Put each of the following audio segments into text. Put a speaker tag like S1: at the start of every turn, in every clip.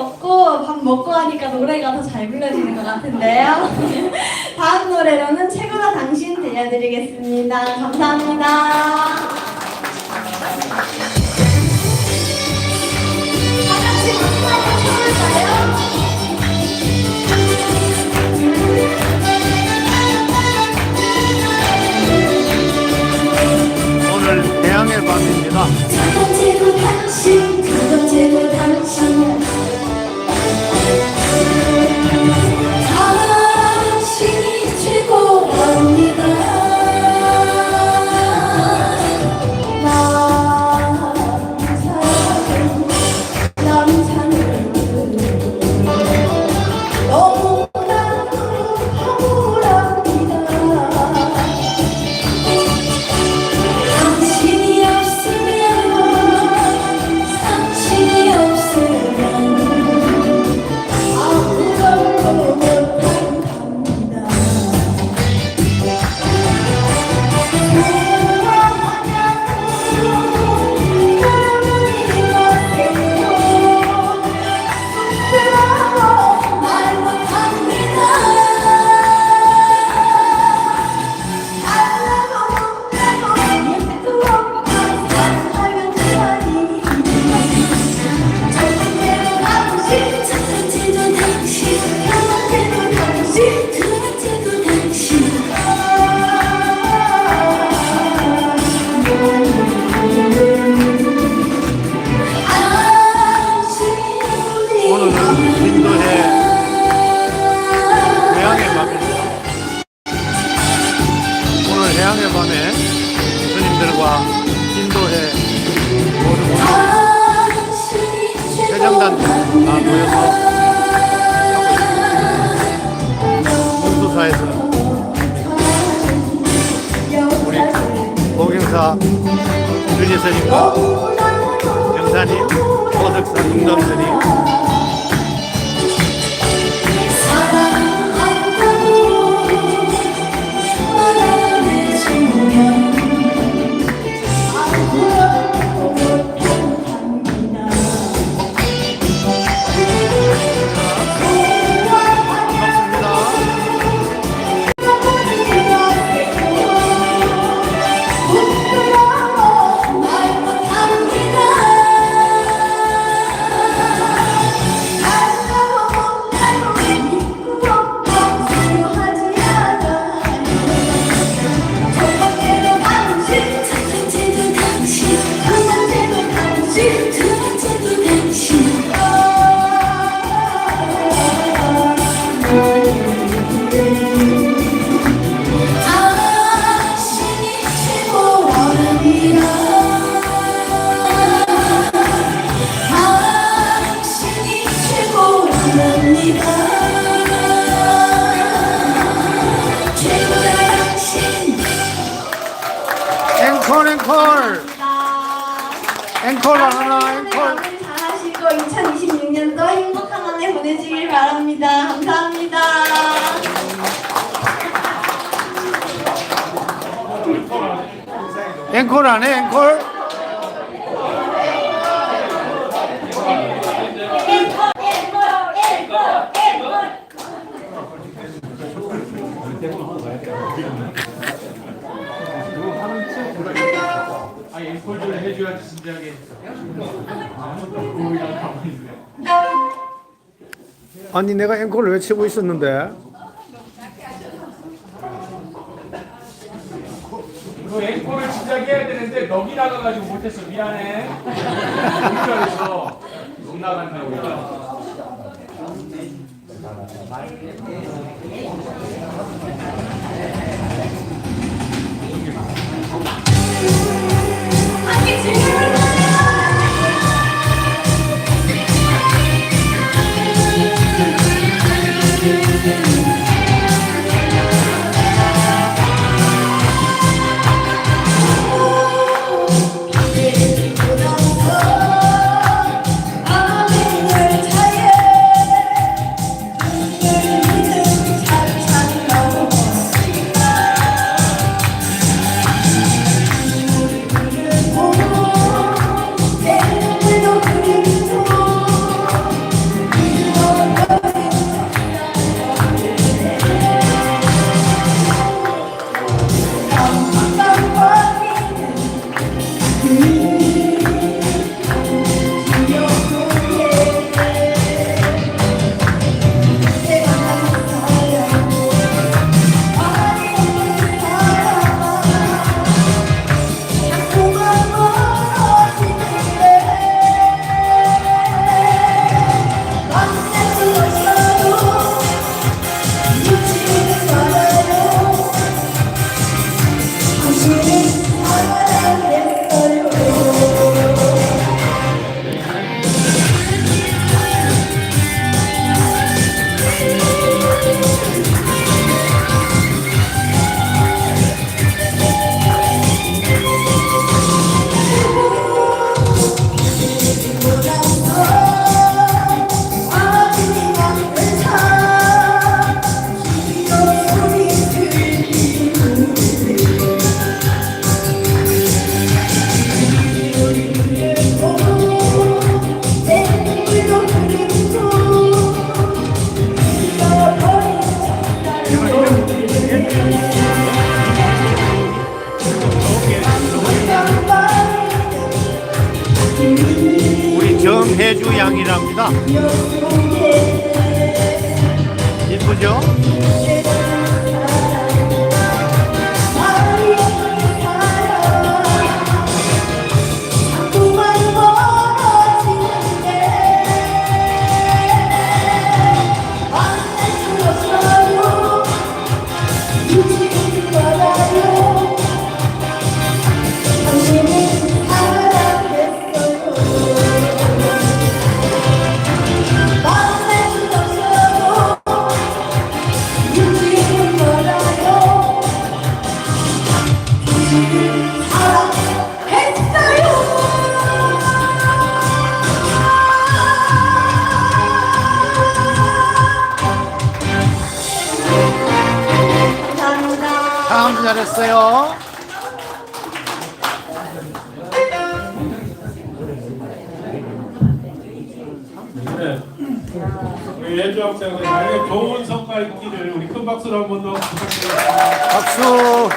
S1: 먹고 밥 먹고 하니까 노래가 더 잘 불러지는 것 같은데요. 다음 노래로는 최고나 당신 들려드리겠습니다. 감사합니다.
S2: 오늘 태양의 밤입니다.
S1: 첫 번째로 당신, 두 번째로 당신.
S2: 앵콜 앵콜 앵콜 하나
S1: 앵콜.
S2: 앵콜
S1: 잘하시고 2026년도 행복한 한 해 보내시길 바랍니다. 감사합니다.
S2: 앵콜 안해 앵콜
S3: 콜좀 해줘야지 진작에
S2: 아니 내가 앵콜을 외치고 있었는데?
S3: 그 앵콜을 진작에 해야 되는데 넋이 나가가지고 못했어. 미안해. 넋 나간다고.
S1: 함께
S4: 박수로 한번 더 부탁드립니다.
S2: 박수.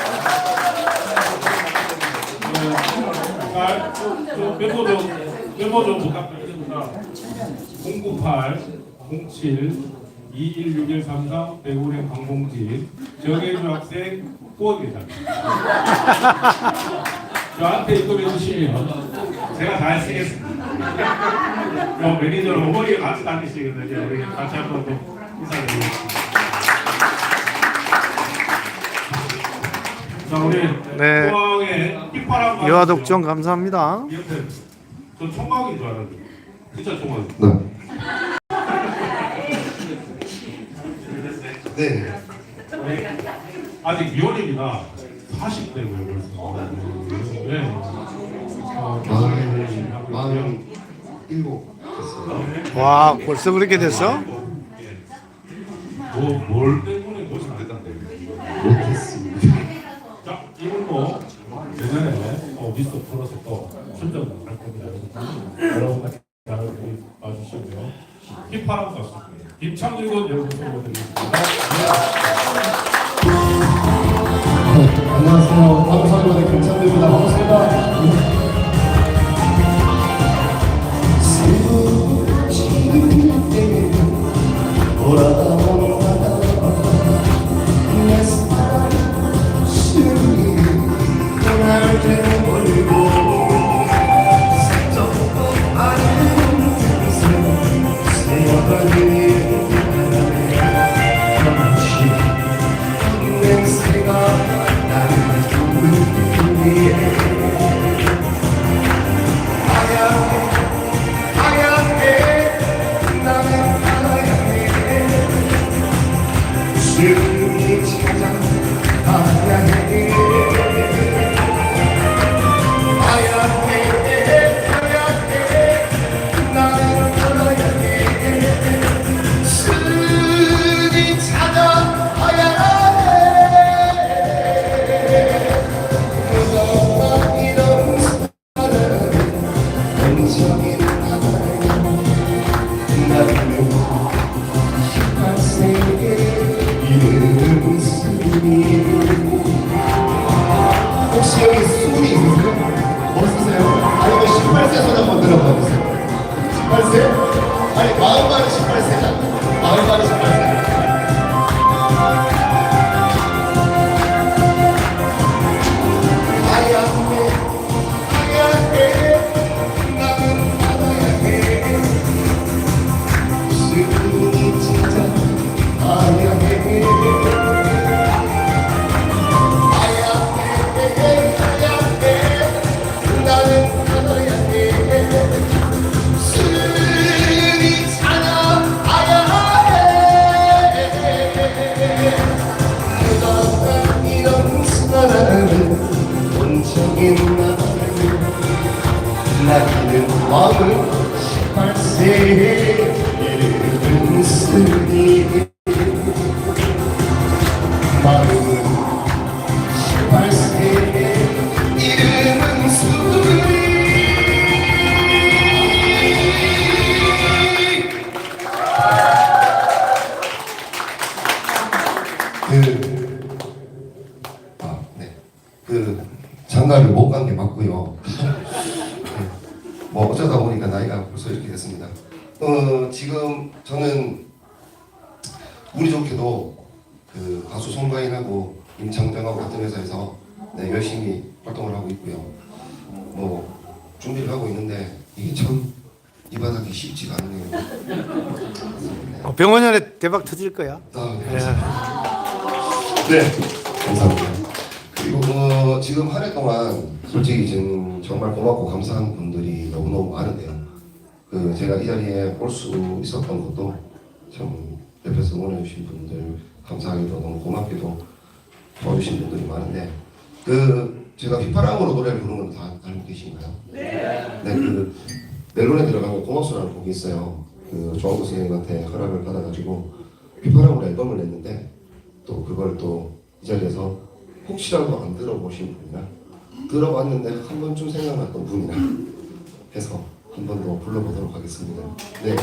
S4: 네. 잘, 좀, 좀 메모 좀, 메모 좀 부탁드립니다. 098 07 216133 대구의 광봉지 정혜주 학생 후원입니다. 저한테 입금해 주시면 제가 잘 쓰겠습니다. 어, 매니저 어머니가 같이 다니시거든요. 우리 같이 한번 더 인사드리겠습니다. 자, 우리
S2: 네.
S4: 포항의 휘파람
S2: 유아독종 감사합니다.
S4: 저 총각인 줄 알았는데 진짜 총각.
S5: 네. 네.
S4: 아직 미혼입니다. 40대고요 벌써. 네. 어,
S5: 마흔,
S4: 하고
S5: 마흔 일곱 됐어요.
S2: 와, 벌써 그렇게 됐어?
S4: 뭐, 뭘 때문에 모시면 안 된다는데.
S5: 못했습니다.
S4: 자, 이분 뭐 예전에 어, 미스터 플러스 또 출전 할 겁니다. 그래서 여러분 잘 봐주시고요. 힙합 가수 김창준 군 여러분 소개해드리겠습니다.
S5: 안녕하세요. 방송위원회 김창대입니다. 반갑습니다. You. need to 그, 아, 네. 그, 장가를 못 간 게 맞고요. 네. 뭐, 어쩌다 보니까 나이가 벌써 이렇게 됐습니다. 어, 지금 저는 운이 좋게도 그 가수 송가인하고 임창정하고 같은 회사에서 네, 열심히 활동을 하고 있고요. 뭐 준비를 하고 있는데 이게 참 이 바닥이 쉽지가 않네요.
S2: 어, 병원연에 대박 터질 거야.
S5: 아, 네, 감사합니다. 네, 감사합니다. 그리고 어, 지금 한 해 동안 솔직히 지금 정말 고맙고 감사한 분들이 너무너무 많은데요. 그 제가 이 자리에 올 수 있었던 것도 참 옆에서 응원해주신 분들 감사하게도 너무 고맙게도 도와주신 분들이 많은데 그 제가 휘파람으로 노래를 부르는 거다 알고 계신가요? 네. 네, 그 멜론에 들어가면 고맙소라는 곡이 있어요. 그 조항도 선생님한테 허락을 받아가지고 휘파람으로 앨범을 냈는데 또 그걸 또 이 자리에서 혹시라도 안 들어보신 분이나 들어봤는데 한 번쯤 생각났던 분이나 해서 한 번 더 불러보도록 하겠습니다. 네.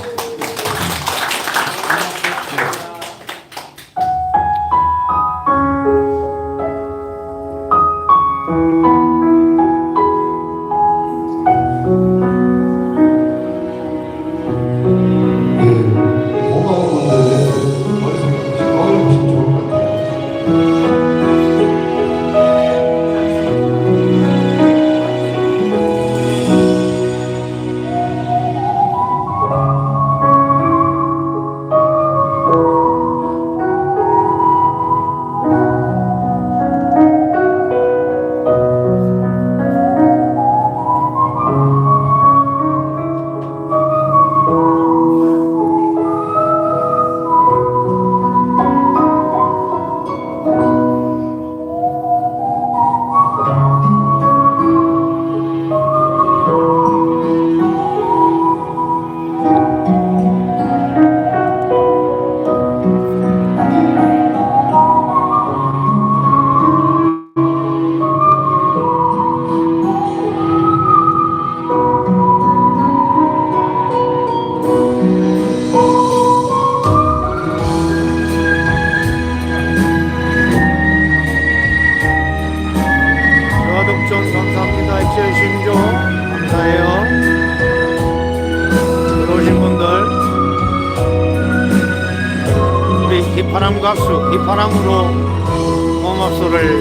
S2: 가수 휘파람으로 고맙소를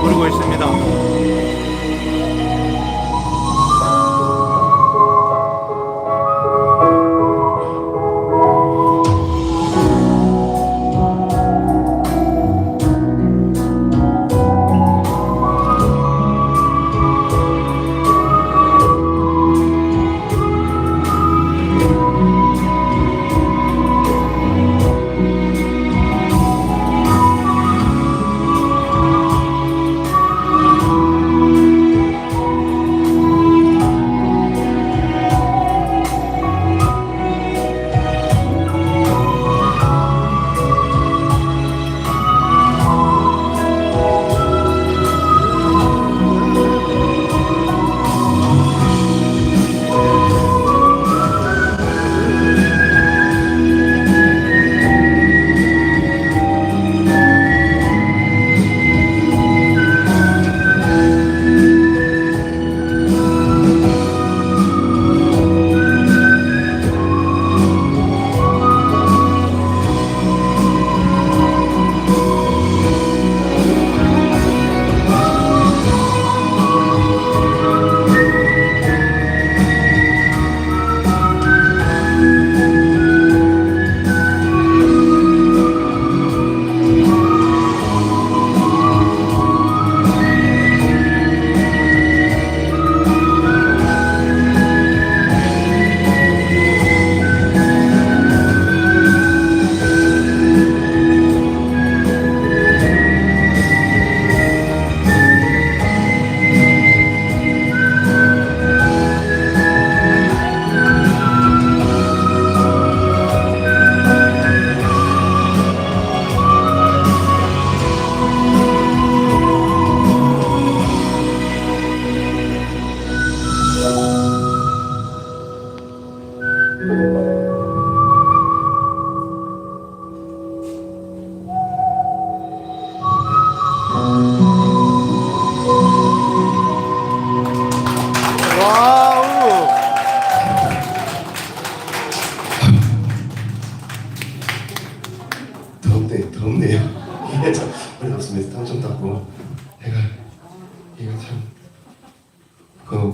S2: 부르고 있습니다.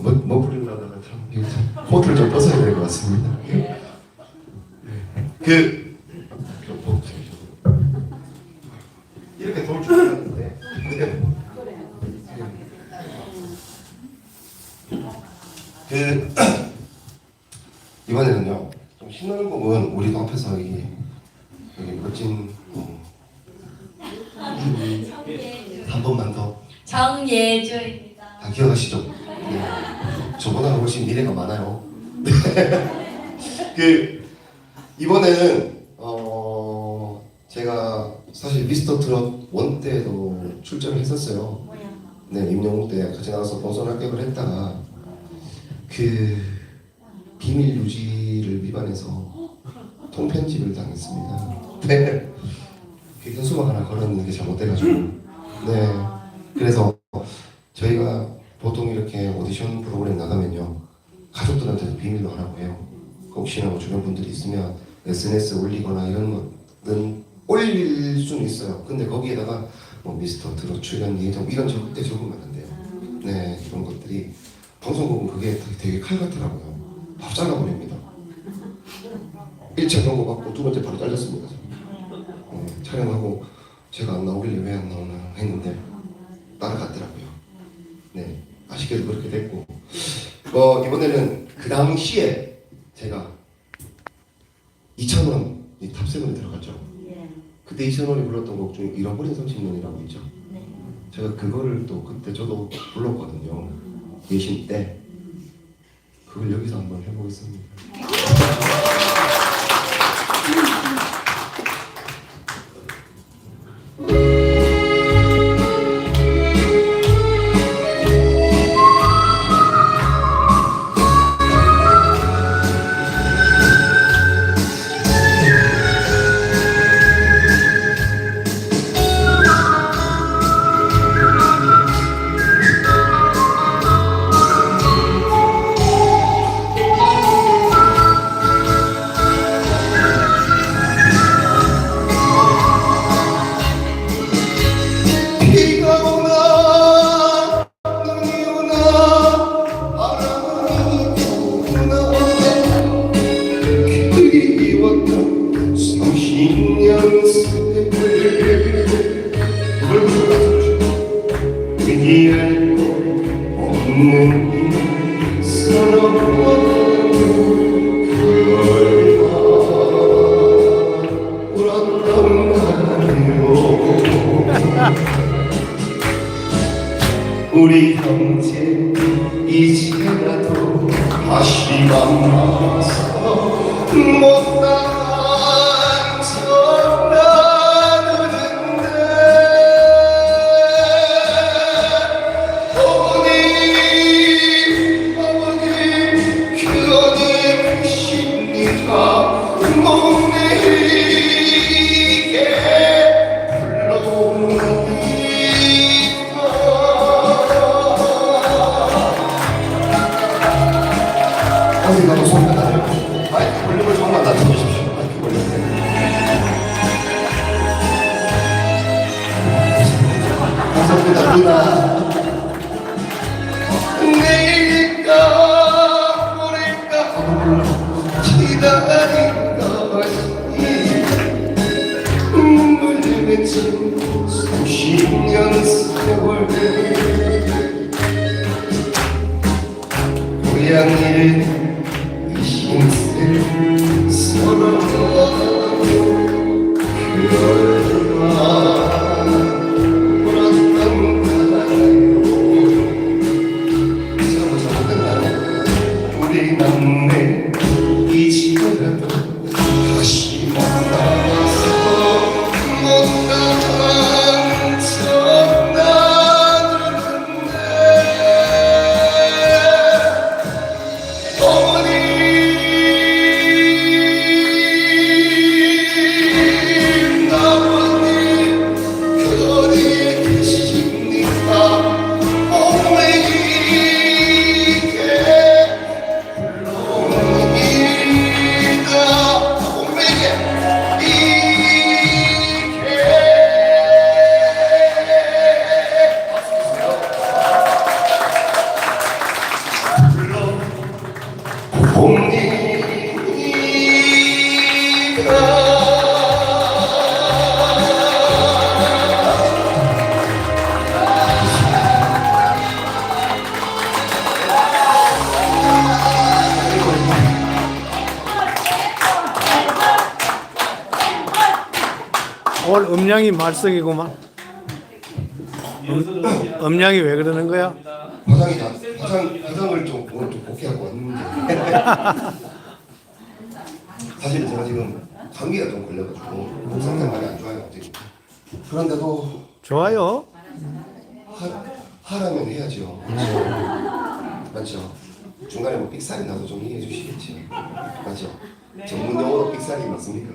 S5: 뭐, 뭐 못, 못 부린다다가 참, 코트를 좀 벗어야 될 것 같습니다. 예. 그, 그 비밀 유지를 위반해서 통편집을 당했습니다. 네. 그 현수막 하나 걸었는 게 잘못돼가지고 네 그래서 저희가 보통 이렇게 오디션 프로그램 나가면요 가족들한테도 비밀로 하라고 해요. 혹시나 뭐 주변 분들이 있으면 SNS 올리거나 이런 것은 올릴 수는 있어요. 근데 거기에다가 뭐 미스터 트롯 출연 예정 이런 절대 적으면 안 돼요. 네 이런 것들이 방송국은 그게 되게, 칼 같더라고요. 밥 잘라버립니다. 1차 경고 받고 두 번째 바로 잘렸습니다. 네, 촬영하고 제가 안 나오길래 왜 안 나오나 했는데 따라갔더라고요. 네, 아쉽게도 그렇게 됐고 어, 이번에는 그 당시에 제가 2,000원이 탑세븐에 들어갔죠. 그때 2,000원이 불렀던 곡 중에 잃어버린 30년이라고 있죠. 제가 그거를 또 그때 저도 불렀거든요. 예신 때 그걸 여기서 한번 해보겠습니다. Jesus. 어디 가도 소리가 나요. 마이크 볼륨을 조금만 낮춰주십시오. 마이크 볼륨. 감사합니다, 누나. 내일일까, 모레일까, 기다린 것이 눈물을 맺힌 수십 년 세월 고향일
S2: 오늘 음량이 말썽이구만. 음 량이 왜 그러는 거야?
S5: 화장이 다, 화장 화장을 좀 오늘 좀 복귀하고 왔는데 사실 제가 지금 감기가 좀 걸려가지고 목 상태 많이 안 좋아요 지금. 그런데도
S2: 좋아요.
S5: 하, 하라면 해야죠. 맞죠? 중간에 뭐 삑살이 나도 좀 이해해 주시겠지. 맞죠? 전문 용어로 삑살이 맞습니까?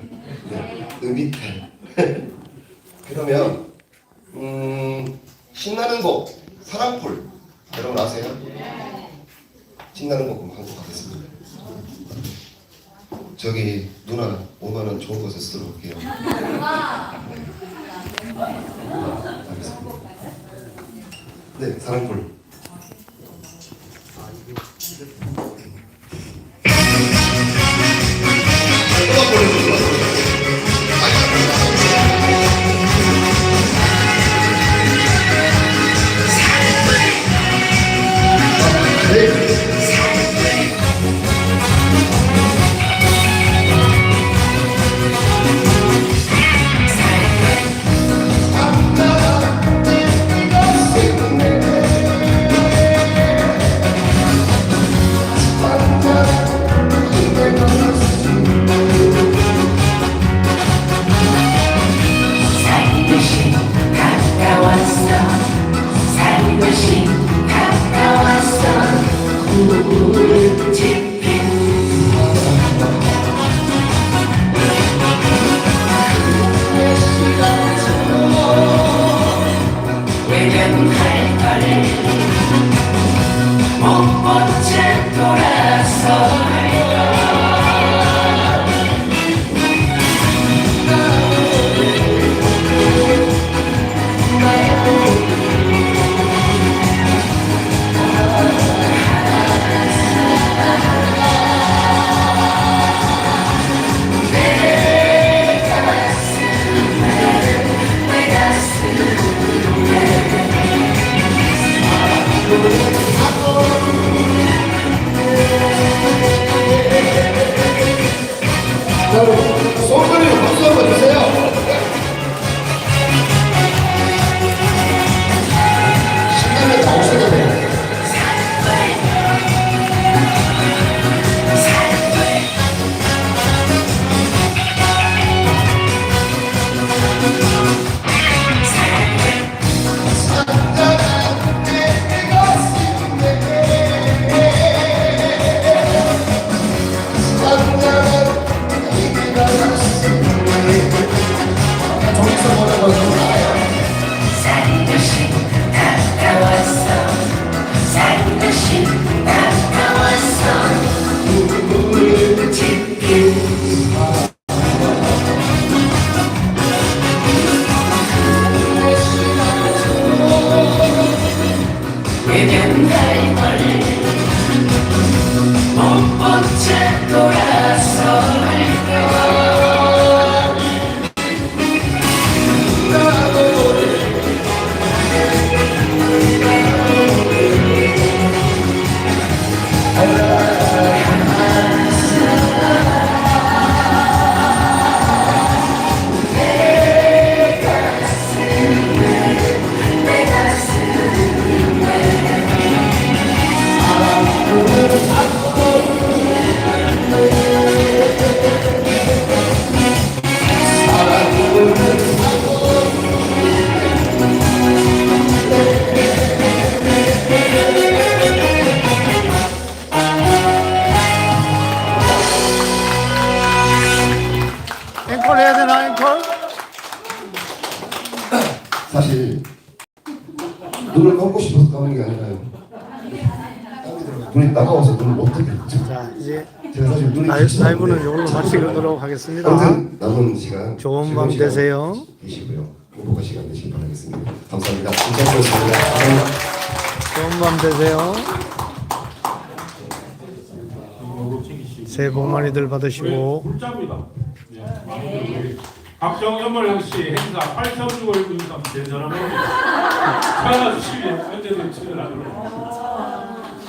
S5: 네. 음이탈. 그러면 음, 신나는 곡 사랑풀 여러분 아세요? 신나는 곡 한번 한곡 하겠습니다. 저기 누나 5만 원 좋은 곳에 쓰도록 할게요. 알겠습니다. 네, 사랑풀.
S6: 꿀 집힌 외 번째 돌아서
S2: 앵콜
S5: 사실 눈을 감고 싶어서 감는 게 아니라요. 눈이 따가워서 눈을 못 뜨겠죠.
S2: 자 이제
S5: 제가 사실 눈이
S2: 라이- 라이브는 이걸로 마치도록 하겠습니다.
S5: 아무튼 남은 시간
S2: 좋은
S5: 즐거운
S2: 밤
S5: 시간
S2: 되세요.
S5: 되시고요. 행복한 시간 되시기 바라겠습니다. 감사합니다. 감사합니다. 감사합니다.
S2: 좋은 밤 되세요. 새해 복 많이들 받으시고.
S4: 예, 많은 분들이 연말 역시 행사 8361923 대전하면 태어나서 10일 언제든 출연하도록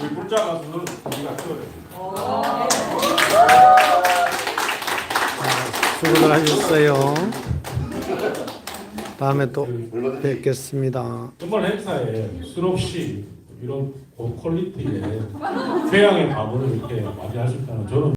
S4: 우리 불자 가수는 우리가 키워야
S2: 수고들 하셨어요. 다음에 또 뵙겠습니다.
S4: 연말 행사에 술 없이 이런 고퀄리티의 태양의 가문을 이렇게 맞이하셨다는 저는